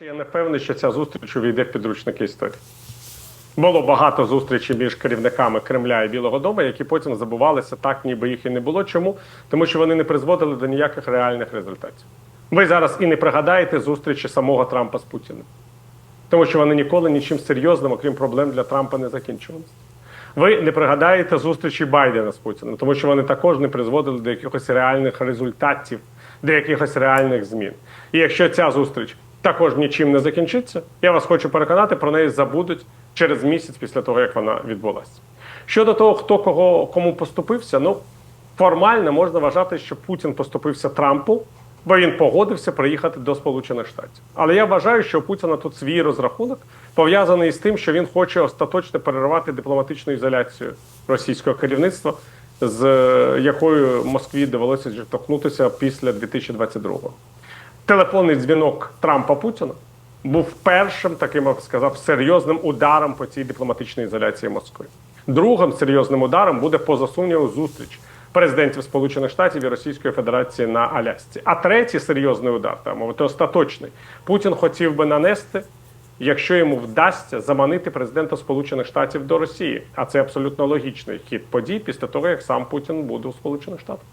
Я не певний, що ця зустріч увійде в підручники історії. Було багато зустрічей між керівниками Кремля і Білого Дому, які потім забувалися так, ніби їх і не було. Чому? Тому що вони не призводили до ніяких реальних результатів. Ви зараз і не пригадаєте зустрічі самого Трампа з Путіним, тому що вони ніколи нічим серйозним, окрім проблем для Трампа, не закінчувалися. Ви не пригадаєте зустрічі Байдена з Путіним, тому що вони також не призводили до якихось реальних результатів, до якихось реальних змін. І якщо ця зустріч також нічим не закінчиться, я вас хочу переконати, про неї забудуть через місяць після того, як вона відбулася. Щодо того, хто кого кому поступився, ну формально можна вважати, що Путін поступився Трампу, бо він погодився приїхати до Сполучених Штатів. Але я вважаю, що у Путіна тут свій розрахунок пов'язаний з тим, що він хоче остаточно перервати дипломатичну ізоляцію російського керівництва, з е, якою Москві довелося зіштовхнутися після 2022-го. Телефонний дзвінок Трампа Путіна був першим таким, я б сказав, серйозним ударом по цій дипломатичній ізоляції Москви. Другим серйозним ударом буде поза сумніву зустріч президентів Сполучених Штатів і Російської Федерації на Алясці. А третій серйозний удар, так мовити, остаточний, Путін хотів би нанести, якщо йому вдасться заманити президента Сполучених Штатів до Росії. А це абсолютно логічний хід подій після того, як сам Путін буде у Сполучених Штатах.